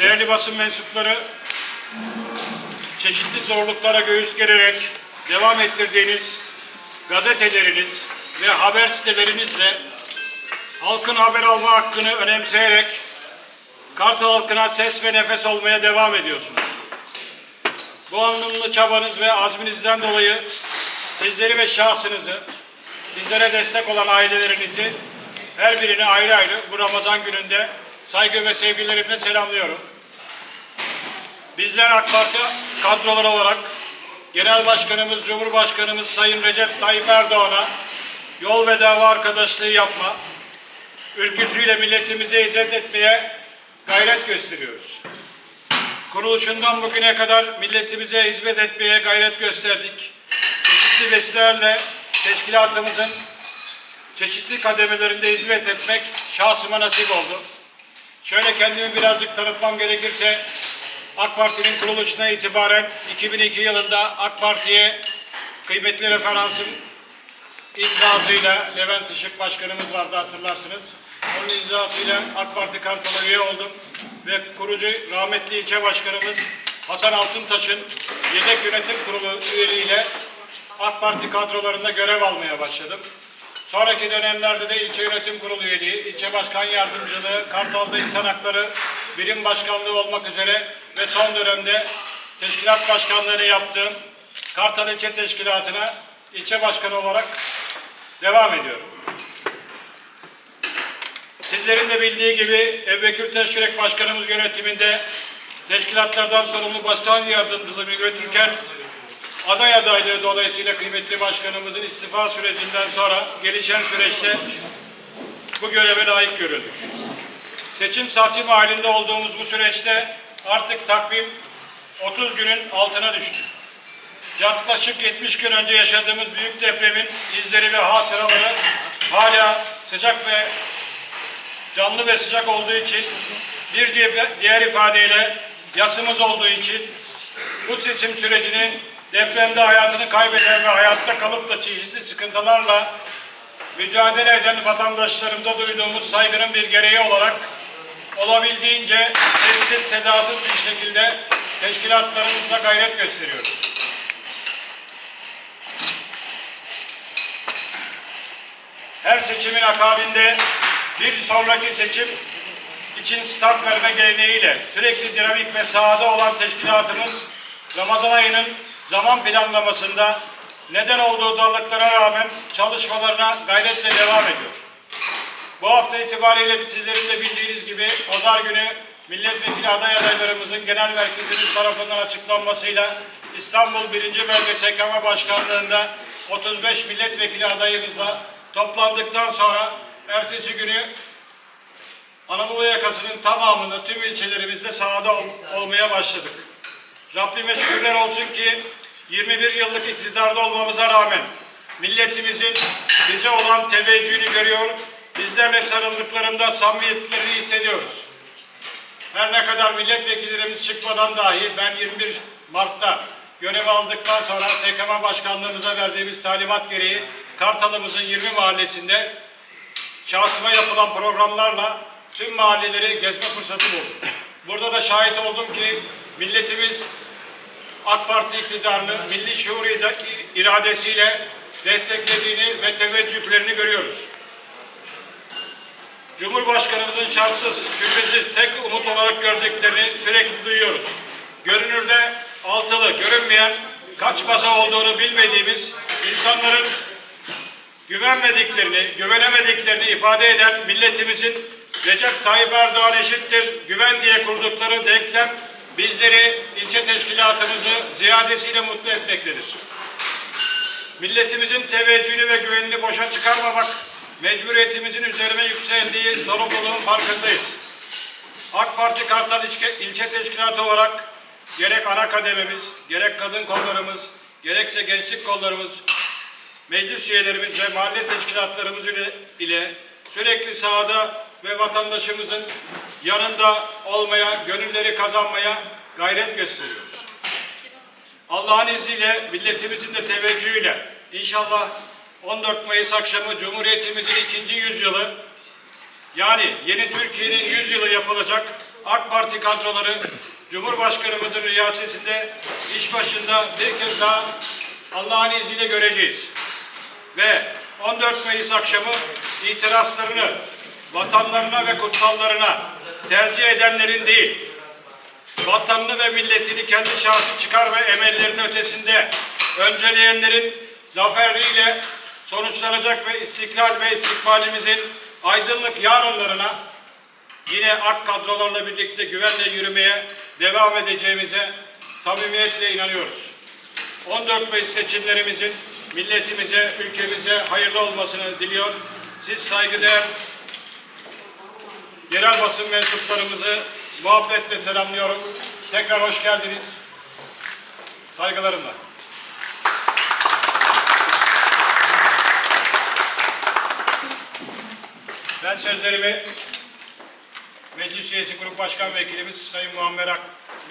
Değerli basın mensupları, çeşitli zorluklara göğüs gererek devam ettirdiğiniz gazeteleriniz ve haber sitelerinizle halkın haber alma hakkını önemseyerek Kartal halkına ses ve nefes olmaya devam ediyorsunuz. Bu anlamlı çabanız ve azminizden dolayı sizleri ve şahsınızı, sizlere destek olan ailelerinizi her birini ayrı ayrı bu Ramazan gününde saygı ve sevgilerimle selamlıyorum. Bizler AK Parti kadroları olarak Genel Başkanımız, Cumhurbaşkanımız Sayın Recep Tayyip Erdoğan'a yol ve dava arkadaşlığı yapma, ülküsüyle milletimize hizmet etmeye gayret gösteriyoruz. Kuruluşundan bugüne kadar milletimize hizmet etmeye gayret gösterdik. Çeşitli vesilelerle teşkilatımızın çeşitli kademelerinde hizmet etmek şahsıma nasip oldu. Şöyle kendimi birazcık tanıtmam gerekirse AK Parti'nin kuruluşuna itibaren 2002 yılında AK Parti'ye kıymetli referansım imzasıyla Levent Işık Başkanımız vardı hatırlarsınız. Onun imzasıyla AK Parti Kartal'a üye oldum ve kurucu rahmetli ilçe başkanımız Hasan Altıntaş'ın yedek yönetim kurulu üyeliğiyle AK Parti kadrolarında görev almaya başladım. Sonraki dönemlerde de ilçe yönetim kurulu üyeliği, ilçe başkan yardımcılığı, Kartal'da insan hakları birim başkanlığı olmak üzere ve son dönemde teşkilat başkanlığını yaptığım Kartal İlçe Teşkilatı'na ilçe başkanı olarak devam ediyorum. Sizlerin de bildiği gibi Ebubekir Teşkirek Başkanımız yönetiminde teşkilatlardan sorumlu başkan yardımcılığını götürürken aday adaylığı dolayısıyla kıymetli başkanımızın istifa sürecinden sonra gelişen süreçte bu göreve layık görüldük. Seçim saati halinde olduğumuz bu süreçte artık takvim 30 günün altına düştü. Yaklaşık 70 gün önce yaşadığımız büyük depremin izleri ve hatıraları hala sıcak ve canlı ve sıcak olduğu için bir diğer ifadeyle yasımız olduğu için bu seçim sürecini depremde hayatını kaybeden ve hayatta kalıp da çeşitli sıkıntılarla mücadele eden vatandaşlarımıza duyduğumuz saygının bir gereği olarak olabildiğince sessiz sedasız bir şekilde teşkilatlarımızla gayret gösteriyoruz. Her seçimin akabinde bir sonraki seçim için start verme geleneğiyle sürekli dinamik ve sahada olan teşkilatımız Ramazan ayının zaman planlamasında neden olduğu darlıklara rağmen çalışmalarına gayretle devam ediyor. Bu hafta itibariyle sizlerin de bildiğiniz gibi pazar günü milletvekili aday adaylarımızın genel merkezimiz tarafından açıklanmasıyla İstanbul 1. Bölge SKM Başkanlığı'nda 35 milletvekili adayımızla toplandıktan sonra ertesi günü Anadolu yakasının tamamında tüm ilçelerimizde sahada ol, olmaya başladık. Rabbime şükürler olsun ki 21 yıllık iktidarda olmamıza rağmen milletimizin bize olan teveccühünü görüyor, bizlerle sarıldıklarında samimiyetlerini hissediyoruz. Her ne kadar milletvekillerimiz çıkmadan dahi ben 21 Mart'ta görev aldıktan sonra SKM Başkanlığımıza verdiğimiz talimat gereği Kartal'ımızın 20 mahallesinde şahsıma yapılan programlarla tüm mahalleleri gezme fırsatı buldum. Burada da şahit oldum ki milletimiz AK Parti iktidarını milli şuur iradesiyle desteklediğini ve teveccühlerini görüyoruz. Cumhurbaşkanımızın şartsız, şüphesiz tek umut olarak gördüklerini sürekli duyuyoruz. Görünürde altılı, görünmeyen kaç masa olduğunu bilmediğimiz insanların güvenmediklerini, güvenemediklerini ifade eden milletimizin Recep Tayyip Erdoğan eşittir güven diye kurdukları denklem bizleri ilçe teşkilatımızı ziyadesiyle mutlu etmektedir. Milletimizin teveccühünü ve güvenini boşa çıkarmamak mecburiyetimizin üzerine yükseldiği sorumluluğun farkındayız. AK Parti Kartal İlçe, Teşkilatı olarak gerek ana kadememiz, gerek kadın kollarımız, gerekse gençlik kollarımız, meclis üyelerimiz ve mahalle teşkilatlarımız ile, ile sürekli sahada ve vatandaşımızın yanında olmaya, gönülleri kazanmaya gayret gösteriyoruz. Allah'ın izniyle, milletimizin de teveccühüyle inşallah 14 Mayıs akşamı Cumhuriyetimizin ikinci yüzyılı yani yeni Türkiye'nin yüzyılı yapılacak AK Parti kadroları Cumhurbaşkanımızın riyasetinde iş başında bir kez daha Allah'ın izniyle göreceğiz. Ve 14 Mayıs akşamı itirazlarını vatanlarına ve kutsallarına tercih edenlerin değil, vatanını ve milletini kendi şahsi çıkar ve emellerinin ötesinde önceleyenlerin zaferiyle sonuçlanacak ve istiklal ve istikbalimizin aydınlık yarınlarına yine AK kadrolarla birlikte güvenle yürümeye devam edeceğimize samimiyetle inanıyoruz. 14 Mayıs seçimlerimizin milletimize, ülkemize hayırlı olmasını diliyor. Siz saygıdeğer yerel basın mensuplarımızı muhabbetle selamlıyorum. Tekrar hoş geldiniz. Saygılarımla. Ben sözlerimi Meclis Üyesi Grup Başkan Vekilimiz Sayın Muammer Ak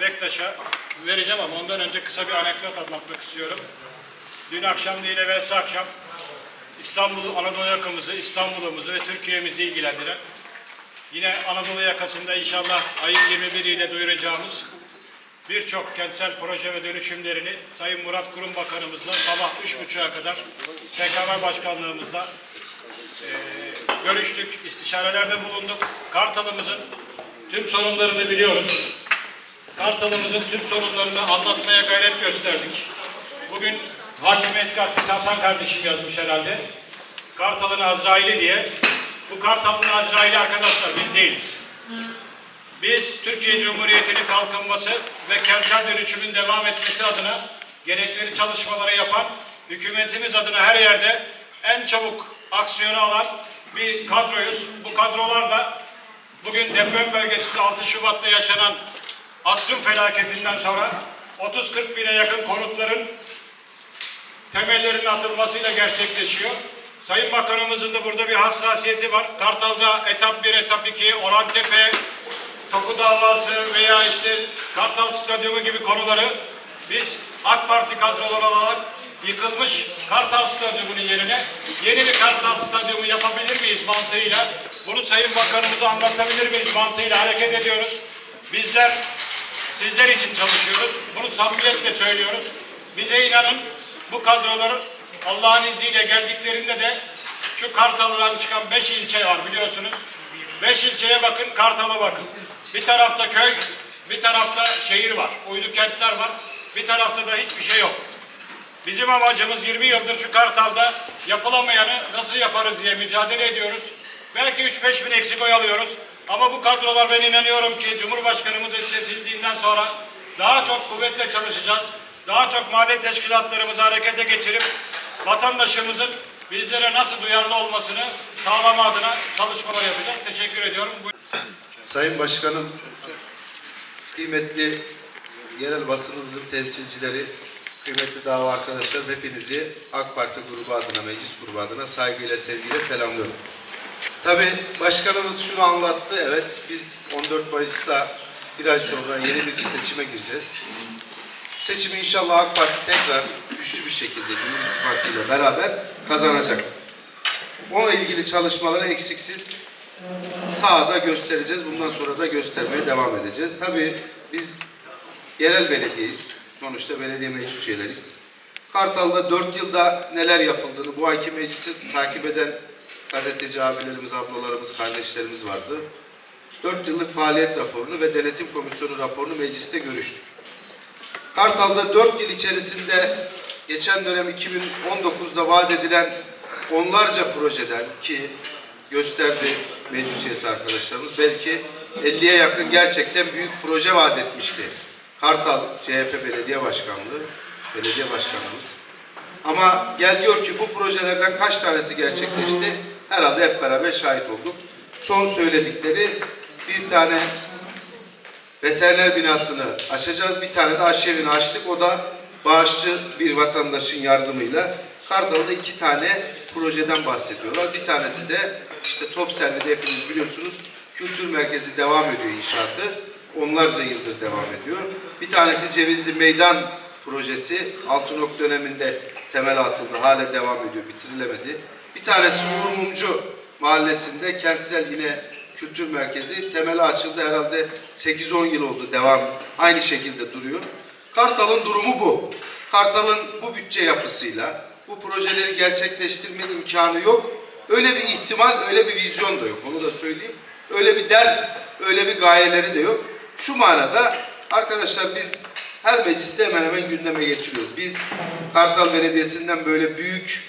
Bektaş'a vereceğim ama ondan önce kısa bir anekdot anlatmak istiyorum. Dün akşam değil evvelsi akşam İstanbul, Anadolu yakamızı, İstanbul'umuzu ve Türkiye'mizi ilgilendiren yine Anadolu yakasında inşallah ayın 21 ile duyuracağımız birçok kentsel proje ve dönüşümlerini Sayın Murat Kurum Bakanımızla sabah 3.30'a kadar SKM Başkanlığımızla görüştük, istişarelerde bulunduk. Kartalımızın tüm sorunlarını biliyoruz. Kartalımızın tüm sorunlarını anlatmaya gayret gösterdik. Bugün Hakimiyet Gazetesi Hasan kardeşim yazmış herhalde. Kartal'ın Azrail'i diye. Bu Kartal'ın Azrail'i arkadaşlar biz değiliz. Biz Türkiye Cumhuriyeti'nin kalkınması ve kentsel dönüşümün devam etmesi adına gerekli çalışmaları yapan hükümetimiz adına her yerde en çabuk aksiyonu alan bir kadroyuz. Bu kadrolar da bugün deprem bölgesinde 6 Şubat'ta yaşanan asrın felaketinden sonra 30-40 bine yakın konutların temellerinin atılmasıyla gerçekleşiyor. Sayın Bakanımızın da burada bir hassasiyeti var. Kartal'da etap 1, etap 2, Orhantepe, Toku davası veya işte Kartal Stadyumu gibi konuları biz AK Parti kadroları olarak yıkılmış Kartal Stadyumu'nun yerine yeni bir Kartal Stadyumu yapabilir miyiz mantığıyla bunu Sayın Bakanımıza anlatabilir miyiz mantığıyla hareket ediyoruz. Bizler sizler için çalışıyoruz. Bunu samimiyetle söylüyoruz. Bize inanın bu kadroları Allah'ın izniyle geldiklerinde de şu Kartal'dan çıkan beş ilçe var biliyorsunuz. Beş ilçeye bakın, Kartal'a bakın. Bir tarafta köy, bir tarafta şehir var. Uydu kentler var. Bir tarafta da hiçbir şey yok. Bizim amacımız 20 yıldır şu Kartal'da yapılamayanı nasıl yaparız diye mücadele ediyoruz. Belki 3-5 bin eksik oy alıyoruz. Ama bu kadrolar ben inanıyorum ki Cumhurbaşkanımızın sessizliğinden sonra daha çok kuvvetle çalışacağız. Daha çok mahalle teşkilatlarımızı harekete geçirip vatandaşımızın bizlere nasıl duyarlı olmasını sağlama adına çalışmalar yapacağız. Teşekkür ediyorum. Sayın Başkanım, kıymetli yerel basınımızın temsilcileri, kıymetli dava arkadaşlar hepinizi AK Parti grubu adına, meclis grubu adına saygıyla, sevgiyle selamlıyorum. Tabii başkanımız şunu anlattı, evet biz 14 Mayıs'ta bir ay sonra yeni bir seçime gireceğiz. Seçimi inşallah AK Parti tekrar güçlü bir şekilde Cumhur İttifakı ile beraber kazanacak. Onunla ilgili çalışmaları eksiksiz sahada göstereceğiz. Bundan sonra da göstermeye devam edeceğiz. Tabii biz yerel belediyeyiz. Sonuçta belediye meclis üyeleriyiz. Kartal'da dört yılda neler yapıldığını bu ayki meclisi takip eden gazeteci abilerimiz, ablalarımız, kardeşlerimiz vardı. Dört yıllık faaliyet raporunu ve denetim komisyonu raporunu mecliste görüştük. Kartal'da 4 yıl içerisinde geçen dönem 2019'da vaat edilen onlarca projeden ki gösterdi meclis arkadaşlarımız belki 50'ye yakın gerçekten büyük proje vaat etmişti. Kartal CHP Belediye Başkanlığı, belediye başkanımız. Ama gel diyor ki bu projelerden kaç tanesi gerçekleşti? Herhalde hep beraber şahit olduk. Son söyledikleri bir tane veteriner binasını açacağız. Bir tane de aşevini açtık. O da bağışçı bir vatandaşın yardımıyla. Kartal'da iki tane projeden bahsediyorlar. Bir tanesi de işte Topselli'de hepiniz biliyorsunuz kültür merkezi devam ediyor inşaatı. Onlarca yıldır devam ediyor. Bir tanesi Cevizli Meydan projesi Altınok döneminde temel atıldı. Hala devam ediyor. Bitirilemedi. Bir tanesi Uğur Mumcu mahallesinde kentsel yine kültür merkezi. Temeli açıldı herhalde 8-10 yıl oldu devam aynı şekilde duruyor. Kartal'ın durumu bu. Kartal'ın bu bütçe yapısıyla bu projeleri gerçekleştirme imkanı yok. Öyle bir ihtimal, öyle bir vizyon da yok. Onu da söyleyeyim. Öyle bir dert, öyle bir gayeleri de yok. Şu manada arkadaşlar biz her mecliste hemen hemen gündeme getiriyoruz. Biz Kartal Belediyesi'nden böyle büyük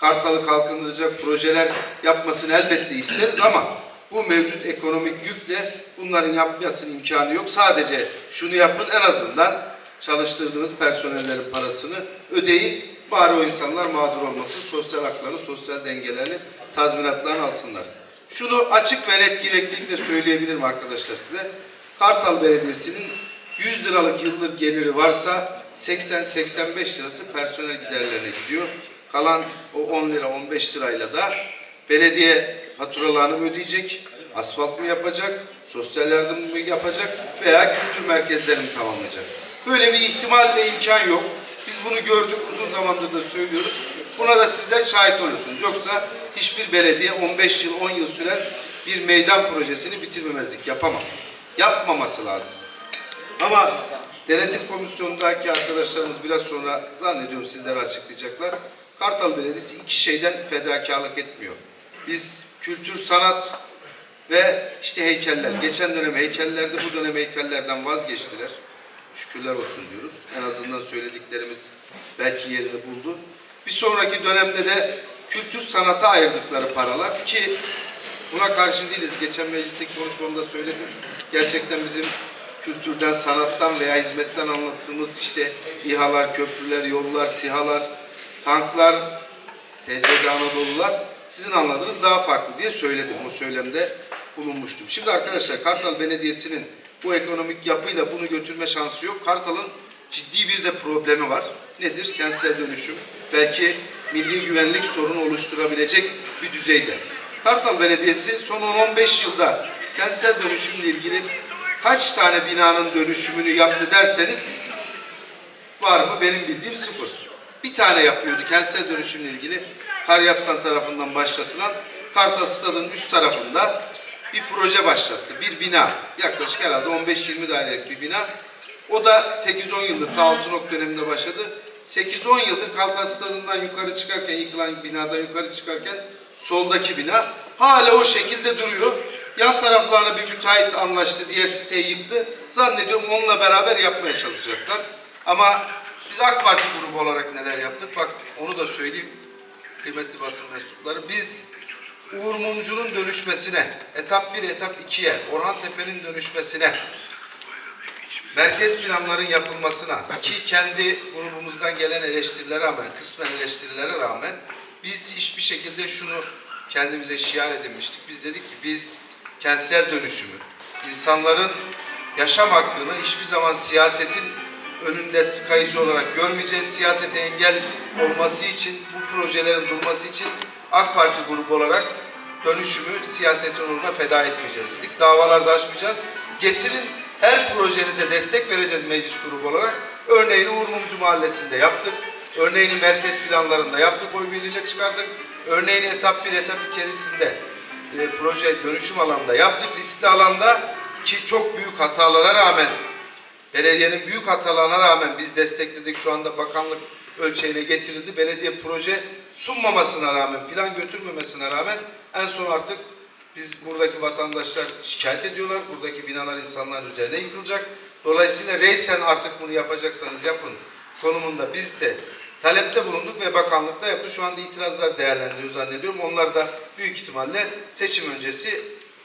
Kartal'ı kalkındıracak projeler yapmasını elbette isteriz ama bu mevcut ekonomik yükle bunların yapmasının imkanı yok. Sadece şunu yapın en azından çalıştırdığınız personellerin parasını ödeyin. Bari o insanlar mağdur olmasın. Sosyal haklarını, sosyal dengelerini, tazminatlarını alsınlar. Şunu açık ve net gereklilikle söyleyebilirim arkadaşlar size. Kartal Belediyesi'nin 100 liralık yıllık geliri varsa 80-85 lirası personel giderlerine gidiyor. Kalan o 10 lira 15 lirayla da belediye faturalarını mı ödeyecek, asfalt mı yapacak, sosyal yardım mı yapacak veya kültür merkezlerini tamamlayacak. Böyle bir ihtimal ve imkan yok. Biz bunu gördük, uzun zamandır da söylüyoruz. Buna da sizler şahit oluyorsunuz. Yoksa hiçbir belediye 15 yıl, 10 yıl süren bir meydan projesini bitirmemezlik yapamaz. Yapmaması lazım. Ama denetim komisyonundaki arkadaşlarımız biraz sonra zannediyorum sizlere açıklayacaklar. Kartal Belediyesi iki şeyden fedakarlık etmiyor. Biz kültür, sanat ve işte heykeller. Geçen dönem heykellerde bu dönem heykellerden vazgeçtiler. Şükürler olsun diyoruz. En azından söylediklerimiz belki yerini buldu. Bir sonraki dönemde de kültür sanata ayırdıkları paralar ki buna karşı değiliz. Geçen meclisteki konuşmamda söyledim. Gerçekten bizim kültürden, sanattan veya hizmetten anlattığımız işte İHA'lar, köprüler, yollar, SİHA'lar, tanklar, TCG Anadolu'lar sizin anladığınız daha farklı diye söyledim. O söylemde bulunmuştum. Şimdi arkadaşlar Kartal Belediyesi'nin bu ekonomik yapıyla bunu götürme şansı yok. Kartal'ın ciddi bir de problemi var. Nedir? Kentsel dönüşüm. Belki milli güvenlik sorunu oluşturabilecek bir düzeyde. Kartal Belediyesi son 10-15 yılda kentsel dönüşümle ilgili kaç tane binanın dönüşümünü yaptı derseniz var mı? Benim bildiğim sıfır. Bir tane yapıyordu kentsel dönüşümle ilgili. Karyapsan tarafından başlatılan Kartal Stad'ın üst tarafında bir proje başlattı. Bir bina. Yaklaşık herhalde 15-20 dairelik bir bina. O da 8-10 yıldır ta Altınok döneminde başladı. 8-10 yıldır Kartal Stad'ından yukarı çıkarken, yıkılan binadan yukarı çıkarken soldaki bina hala o şekilde duruyor. Yan taraflarına bir müteahhit anlaştı, diğer siteyi yıktı. Zannediyorum onunla beraber yapmaya çalışacaklar. Ama biz AK Parti grubu olarak neler yaptık? Bak onu da söyleyeyim kıymetli basın mensupları. Biz Uğur Mumcu'nun dönüşmesine, etap 1, etap 2'ye, Orhan Tepe'nin dönüşmesine, merkez planların yapılmasına ki kendi grubumuzdan gelen eleştirilere rağmen, kısmen eleştirilere rağmen biz hiçbir şekilde şunu kendimize şiar edinmiştik. Biz dedik ki biz kentsel dönüşümü, insanların yaşam hakkını hiçbir zaman siyasetin önünde tıkayıcı olarak görmeyeceğiz. Siyasete engel olması için, bu projelerin durması için AK Parti grubu olarak dönüşümü siyasetin uğruna feda etmeyeceğiz dedik. Davalar da açmayacağız. Getirin her projenize destek vereceğiz meclis grubu olarak. Örneğini Uğur Mumcu Mahallesi'nde yaptık. Örneğini merkez planlarında yaptık, oy birliğiyle çıkardık. Örneğini etap 1, etap 2'sinde e, proje dönüşüm alanında yaptık. Riskli alanda ki çok büyük hatalara rağmen Belediyenin büyük hatalarına rağmen biz destekledik. Şu anda bakanlık ölçeğine getirildi. Belediye proje sunmamasına rağmen, plan götürmemesine rağmen en son artık biz buradaki vatandaşlar şikayet ediyorlar. Buradaki binalar insanların üzerine yıkılacak. Dolayısıyla reysen artık bunu yapacaksanız yapın konumunda biz de talepte bulunduk ve bakanlıkta yaptı. Şu anda itirazlar değerlendiriyor zannediyorum. Onlar da büyük ihtimalle seçim öncesi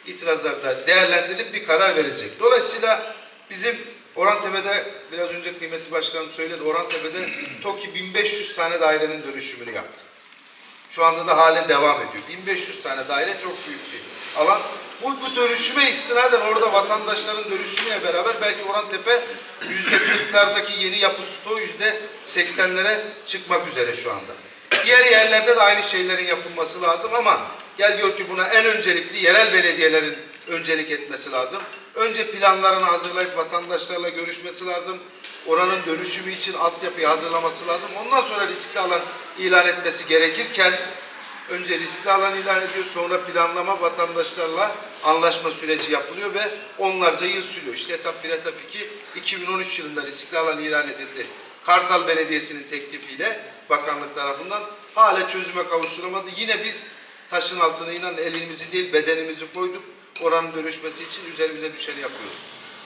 itirazlarda değerlendirilip bir karar verecek. Dolayısıyla bizim Orhantepe'de biraz önce kıymetli başkanım söyledi. Orhantepe'de TOKİ 1500 tane dairenin dönüşümünü yaptı. Şu anda da hale devam ediyor. 1500 tane daire çok büyük bir alan. Bu, bu dönüşüme istinaden orada vatandaşların dönüşümüyle beraber belki Orhantepe yüzde 40'lardaki yeni yapı stoğu yüzde 80'lere çıkmak üzere şu anda. Diğer yerlerde de aynı şeylerin yapılması lazım ama gel gör ki buna en öncelikli yerel belediyelerin öncelik etmesi lazım. Önce planlarını hazırlayıp vatandaşlarla görüşmesi lazım. Oranın dönüşümü için altyapıyı hazırlaması lazım. Ondan sonra riskli alan ilan etmesi gerekirken Önce riskli alan ilan ediyor, sonra planlama vatandaşlarla anlaşma süreci yapılıyor ve onlarca yıl sürüyor. İşte etap 1, etap 2, 2013 yılında riskli alan ilan edildi. Kartal Belediyesi'nin teklifiyle bakanlık tarafından hala çözüme kavuşturulamadı. Yine biz taşın altına inan elimizi değil bedenimizi koyduk. Oranın dönüşmesi için üzerimize düşeni yapıyoruz.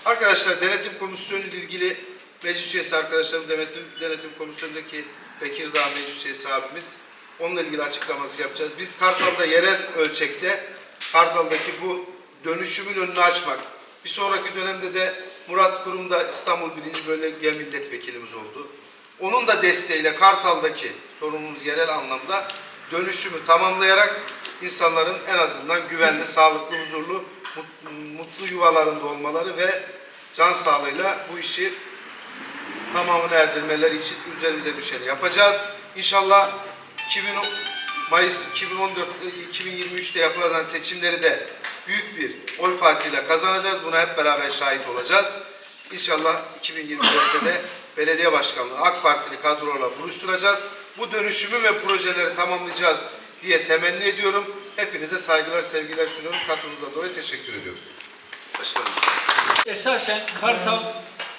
Arkadaşlar denetim komisyonu ile ilgili meclis üyesi arkadaşlarım denetim, denetim komisyonundaki Bekir Dağ meclis üyesi abimiz onunla ilgili açıklaması yapacağız. Biz Kartal'da yerel ölçekte Kartal'daki bu dönüşümün önünü açmak. Bir sonraki dönemde de Murat Kurum da İstanbul 1. Bölge Milletvekilimiz oldu. Onun da desteğiyle Kartal'daki sorunumuz yerel anlamda dönüşümü tamamlayarak insanların en azından güvenli, sağlıklı, huzurlu, mut- mutlu yuvalarında olmaları ve can sağlığıyla bu işi tamamını erdirmeleri için üzerimize düşeni yapacağız. İnşallah 2010 Mayıs 2014'te 2023'te yapılan seçimleri de büyük bir oy farkıyla kazanacağız. Buna hep beraber şahit olacağız. İnşallah 2024'te de belediye başkanlığı AK Partili kadrolarla buluşturacağız. Bu dönüşümü ve projeleri tamamlayacağız diye temenni ediyorum. Hepinize saygılar, sevgiler sunuyorum. Katılımınızdan dolayı teşekkür ediyorum. Başkanım. esasen Kartal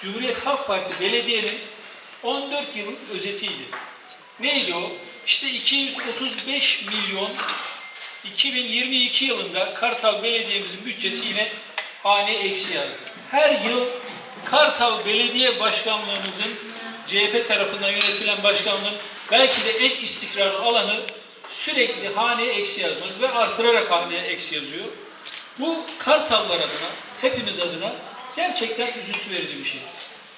Cumhuriyet Halk Parti Belediye'nin 14 yılın özetiydi. Neydi o? İşte 235 milyon 2022 yılında Kartal Belediye'mizin bütçesi yine hane eksi yazdı. Her yıl Kartal Belediye Başkanlığımızın CHP tarafından yönetilen başkanlığın belki de en istikrarlı alanı sürekli haneye eksi yazmak ve artırarak haneye eksi yazıyor. Bu Kartallar adına, hepimiz adına gerçekten üzüntü verici bir şey.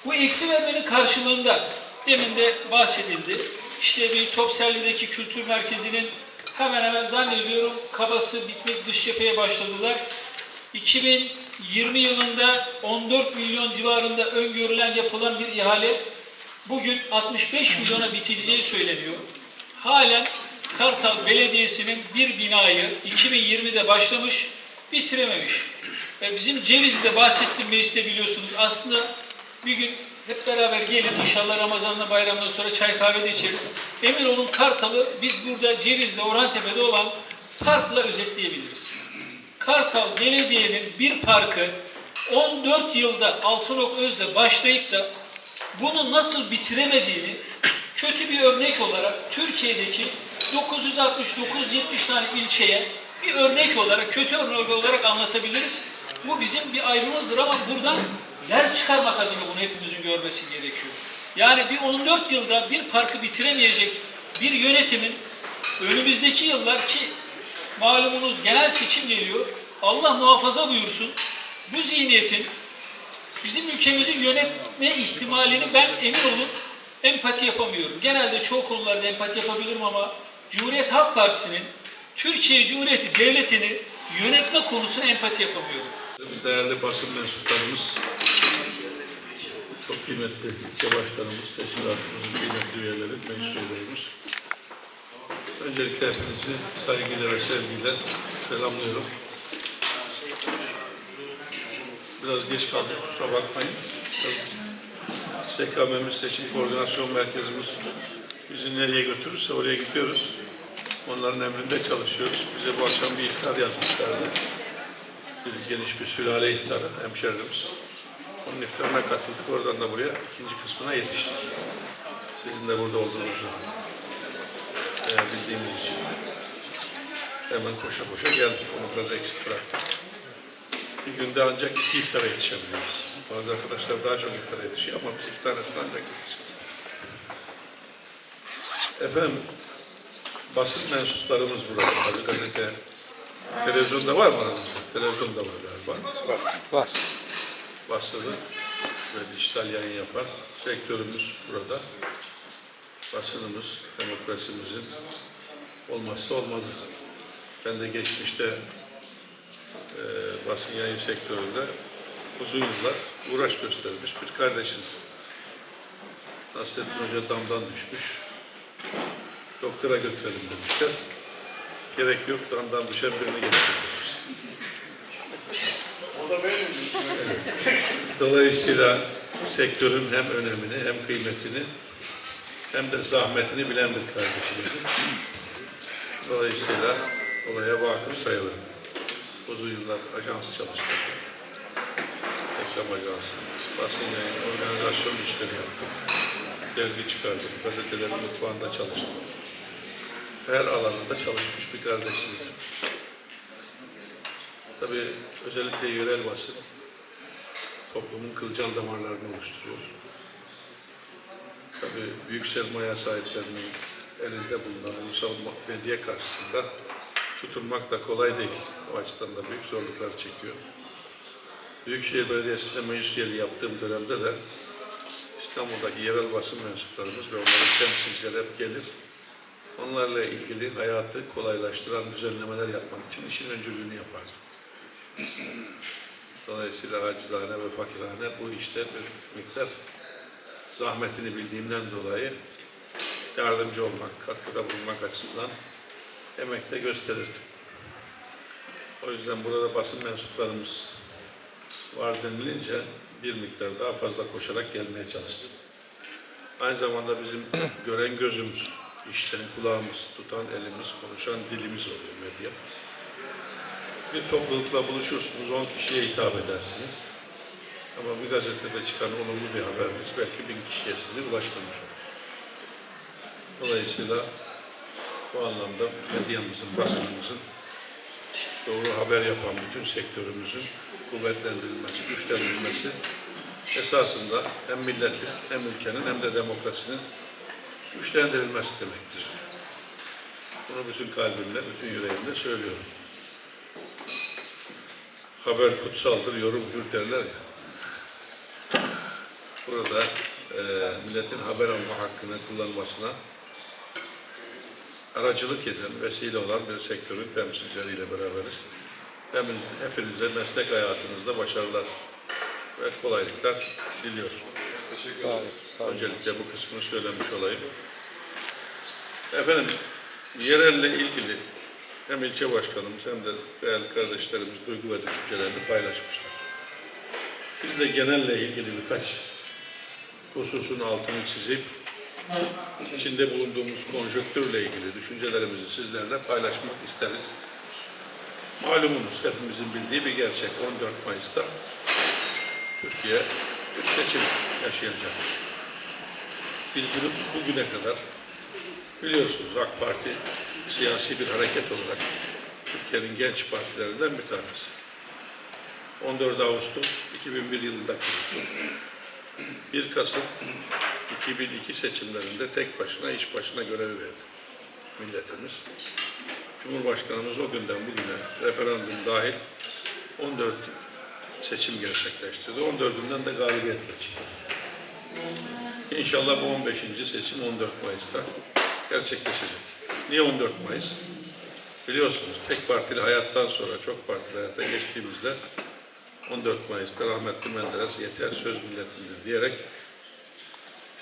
Bu eksi vermenin karşılığında demin de bahsedildi. İşte bir Topselli'deki kültür merkezinin hemen hemen zannediyorum kabası bitmek dış cepheye başladılar. 2020 yılında 14 milyon civarında öngörülen yapılan bir ihale bugün 65 milyona bitileceği söyleniyor. Halen Kartal Belediyesi'nin bir binayı 2020'de başlamış, bitirememiş. E, bizim Cevizli'de bahsettiğim mecliste biliyorsunuz aslında bir gün hep beraber gelin inşallah Ramazan'la bayramdan sonra çay kahve de içeriz. Emin olun Kartal'ı biz burada Ceviz'de, Orhantepe'de olan parkla özetleyebiliriz. Kartal Belediye'nin bir parkı 14 yılda Altınok Öz'le başlayıp da bunu nasıl bitiremediğini kötü bir örnek olarak Türkiye'deki 960-970 tane ilçeye bir örnek olarak, kötü örnek olarak anlatabiliriz. Bu bizim bir ayrımızdır ama buradan ders çıkarmak adına bunu hepimizin görmesi gerekiyor. Yani bir 14 yılda bir parkı bitiremeyecek bir yönetimin önümüzdeki yıllar ki malumunuz genel seçim geliyor. Allah muhafaza buyursun. Bu zihniyetin bizim ülkemizi yönetme ihtimalini ben emin olun empati yapamıyorum. Genelde çoğu konularda empati yapabilirim ama Cumhuriyet Halk Partisi'nin Türkiye Cumhuriyeti Devleti'ni yönetme konusunda empati yapamıyorum. Değerli basın mensuplarımız, çok kıymetli ilçe başkanımız, teşkilatımızın kıymetli üyeleri, meclis üyelerimiz. Öncelikle hepinizi saygıyla ve sevgiyle selamlıyorum. Biraz geç kaldık, kusura bakmayın. SKM'miz, Seçim Koordinasyon Merkezimiz bizi nereye götürürse oraya gidiyoruz. Onların emrinde çalışıyoruz. Bize bu akşam bir iftar yazmışlardı bir geniş bir sülale iftarı hemşerimiz. Onun iftarına katıldık. Oradan da buraya ikinci kısmına yetiştik. Sizin de burada olduğunuzu e, bildiğimiz için hemen koşa koşa geldik. Onu biraz eksik bıraktık. Bir günde ancak iki iftara yetişebiliyoruz. Bazı arkadaşlar daha çok iftara yetişiyor ama biz iki tanesine ancak yetişiyoruz. Efendim, basın mensuplarımız burada. Tabii gazete, Televizyonda var mı aranızda? Televizyonda var galiba. Var. Var. Basılı ve dijital yayın yapan sektörümüz burada. Basınımız, demokrasimizin olmazsa olmazı. Ben de geçmişte e, basın yayın sektöründe uzun yıllar uğraş göstermiş bir kardeşiniz. Nasrettin Hoca damdan düşmüş. Doktora götürelim demişler. Gerek yok, damdan düşen birini getiriyoruz. Dolayısıyla sektörün hem önemini hem kıymetini hem de zahmetini bilen bir kardeşimizin. Dolayısıyla olaya vakıf sayılır. Uzun yıllar ajans çalıştırdım. Reklam ajansı, basın yayın, organizasyon işleri yaptım. Dergi çıkardım, gazetelerin mutfağında çalıştım. Her alanında çalışmış bir kardeşiniz. Tabii özellikle yerel basın toplumun kılcal damarlarını oluşturuyor. Tabii büyük sermaye sahiplerinin elinde bulunan ulusal medya karşısında tutunmak da kolay değil. O açıdan da büyük zorluklar çekiyor. Büyükşehir Belediyesi'nde meclis üyeliği yaptığım dönemde de İstanbul'daki yerel basın mensuplarımız ve onların temsilcileri hep gelir. Onlarla ilgili hayatı kolaylaştıran düzenlemeler yapmak için işin öncülüğünü yapardım. Dolayısıyla acizane ve fakirane bu işte bir miktar zahmetini bildiğimden dolayı yardımcı olmak, katkıda bulunmak açısından emek de gösterirdim. O yüzden burada basın mensuplarımız var denilince bir miktar daha fazla koşarak gelmeye çalıştım. Aynı zamanda bizim gören gözümüz, işten kulağımız, tutan elimiz, konuşan dilimiz oluyor medya. Bir toplulukla buluşursunuz, 10 kişiye hitap edersiniz. Ama bir gazetede çıkan olumlu bir haberiniz belki bin kişiye sizi ulaştırmış olur. Dolayısıyla bu anlamda medyamızın, basınımızın doğru haber yapan bütün sektörümüzün kuvvetlendirilmesi, güçlendirilmesi esasında hem milletin, hem ülkenin, hem de demokrasinin güçlendirilmesi demektir. Bunu bütün kalbimle, bütün yüreğimle söylüyorum. Haber kutsaldır, yorum hür derler ya. Burada e, milletin haber alma hakkını kullanmasına aracılık eden, vesile olan bir sektörün temsilcileriyle beraberiz. Hepiniz, hepinize meslek hayatınızda başarılar ve kolaylıklar diliyorum. Öncelikle bu kısmını söylemiş olayım. Efendim, yerelle ilgili hem ilçe başkanımız hem de değerli kardeşlerimiz duygu ve düşüncelerini paylaşmışlar. Biz de genelle ilgili birkaç hususun altını çizip içinde bulunduğumuz konjonktürle ilgili düşüncelerimizi sizlerle paylaşmak isteriz. Malumunuz hepimizin bildiği bir gerçek 14 Mayıs'ta Türkiye bir seçim yaşayacak. Biz bunu bugüne kadar biliyorsunuz AK Parti siyasi bir hareket olarak Türkiye'nin genç partilerinden bir tanesi. 14 Ağustos 2001 yılında kuruldu. 1 Kasım 2002 seçimlerinde tek başına iş başına görevi verdi milletimiz. Cumhurbaşkanımız o günden bugüne referandum dahil 14 seçim gerçekleştirdi. 14'ünden de galibiyetle çıktı. İnşallah bu 15. seçim 14 Mayıs'ta gerçekleşecek. Niye 14 Mayıs? Biliyorsunuz tek partili hayattan sonra çok partili hayata geçtiğimizde 14 Mayıs'ta rahmetli Menderes yeter söz milletindir diyerek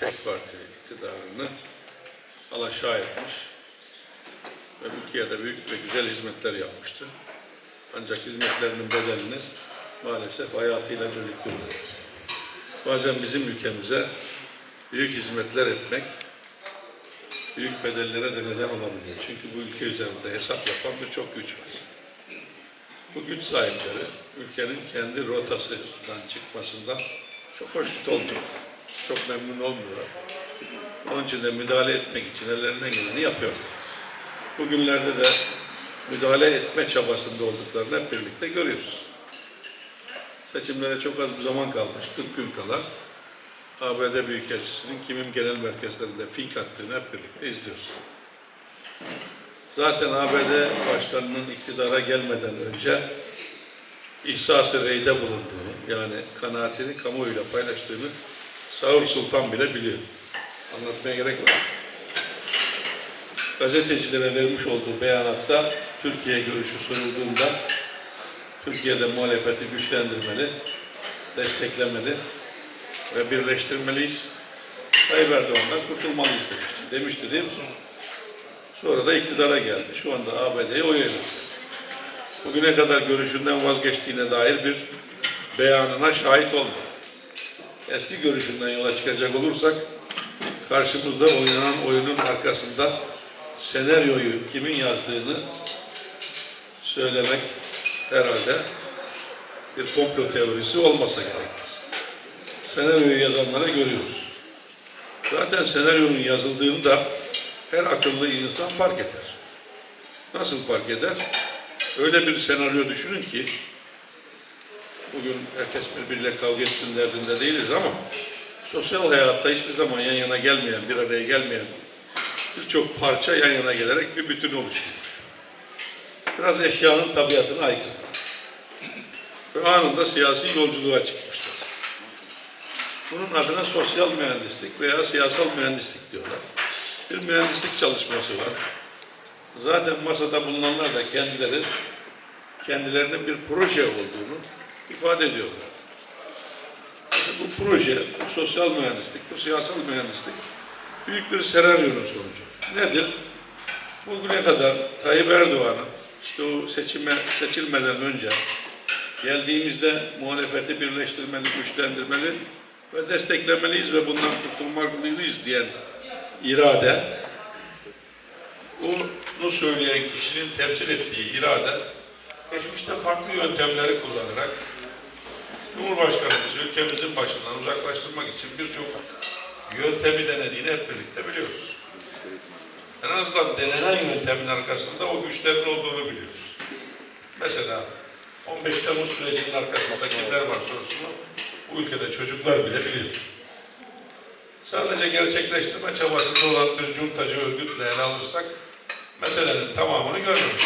tek parti iktidarını alaşağı etmiş ve ülkeye büyük ve güzel hizmetler yapmıştı. Ancak hizmetlerinin bedelini maalesef hayatıyla birlikte ödedi. Bazen bizim ülkemize büyük hizmetler etmek büyük bedellere de neden olabiliyor. Çünkü bu ülke üzerinde hesap yapan birçok güç var. Bu güç sahipleri ülkenin kendi rotasından çıkmasından çok hoşnut olmuyor. Çok memnun olmuyor. Onun için de müdahale etmek için ellerinden geleni yapıyor. Bugünlerde de müdahale etme çabasında olduklarını hep birlikte görüyoruz. Seçimlere çok az bir zaman kalmış, 40 gün kala ABD Büyükelçisi'nin kimin genel merkezlerinde fink attığını hep birlikte izliyoruz. Zaten ABD Başkanı'nın iktidara gelmeden önce ihsas-ı reyde bulunduğunu, yani kanaatini kamuoyuyla paylaştığını Sağır Sultan bile biliyor. Anlatmaya gerek yok. Gazetecilere vermiş olduğu beyanatta Türkiye görüşü sorulduğunda Türkiye'de muhalefeti güçlendirmeli, desteklemeli ve birleştirmeliyiz. Tayyip Erdoğan'dan kurtulmalıyız demişti. Demişti değil mi? Sonra da iktidara geldi. Şu anda ABD'ye oy veriyor. Bugüne kadar görüşünden vazgeçtiğine dair bir beyanına şahit olmadı. Eski görüşünden yola çıkacak olursak karşımızda oynanan oyunun arkasında senaryoyu kimin yazdığını söylemek herhalde bir komplo teorisi olmasa gerekir. Senaryoyu yazanlara görüyoruz. Zaten senaryonun yazıldığını da her akıllı insan fark eder. Nasıl fark eder? Öyle bir senaryo düşünün ki bugün herkes birbiriyle kavga etsin derdinde değiliz ama sosyal hayatta hiçbir zaman yan yana gelmeyen, bir araya gelmeyen birçok parça yan yana gelerek bir bütün oluşturuyor. Biraz eşyanın tabiatına aykırı. Ve anında siyasi yolculuğa çıkmışlar. Bunun adına sosyal mühendislik veya siyasal mühendislik diyorlar. Bir mühendislik çalışması var. Zaten masada bulunanlar da kendileri kendilerinin bir proje olduğunu ifade ediyorlar. Bu proje, bu sosyal mühendislik, bu siyasal mühendislik büyük bir senaryonun sonucu. Nedir? Bugüne kadar Tayyip Erdoğan'ın işte o seçime, seçilmeden önce geldiğimizde muhalefeti birleştirmeli, güçlendirmeli ve desteklemeliyiz ve bundan kurtulmalıyız diyen irade, bunu söyleyen kişinin temsil ettiği irade, geçmişte farklı yöntemleri kullanarak Cumhurbaşkanımızı ülkemizin başından uzaklaştırmak için birçok yöntemi denediğini hep birlikte biliyoruz. En azından denenen yöntemin arkasında o güçlerin olduğunu biliyoruz. Mesela 15 Temmuz sürecinin arkasında kimler var sorusunu bu ülkede çocuklar bile biliyor. Sadece gerçekleştirme çabasında olan bir cuntacı örgütle ele alırsak meselenin tamamını görmemiş.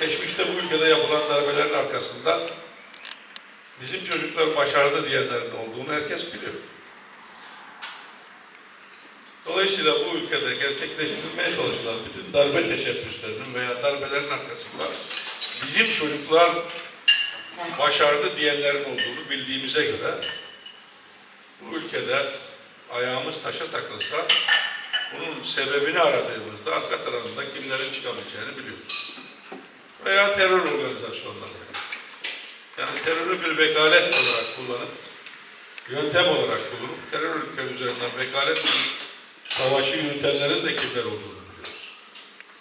Geçmişte bu ülkede yapılan darbelerin arkasında bizim çocuklar başardı diyenlerin olduğunu herkes biliyor. Dolayısıyla bu ülkede gerçekleştirilmeye çalışılan bütün darbe teşebbüslerinin veya darbelerin arkasında bizim çocuklar başardı diyenlerin olduğunu bildiğimize göre bu ülkede ayağımız taşa takılsa bunun sebebini aradığımızda arka tarafında kimlerin çıkabileceğini biliyoruz. Veya terör organizasyonları. Yani terörü bir vekalet olarak kullanıp, yöntem olarak kullanıp terör ülkeler üzerinden vekalet savaşı yürütenlerin de kimler olduğunu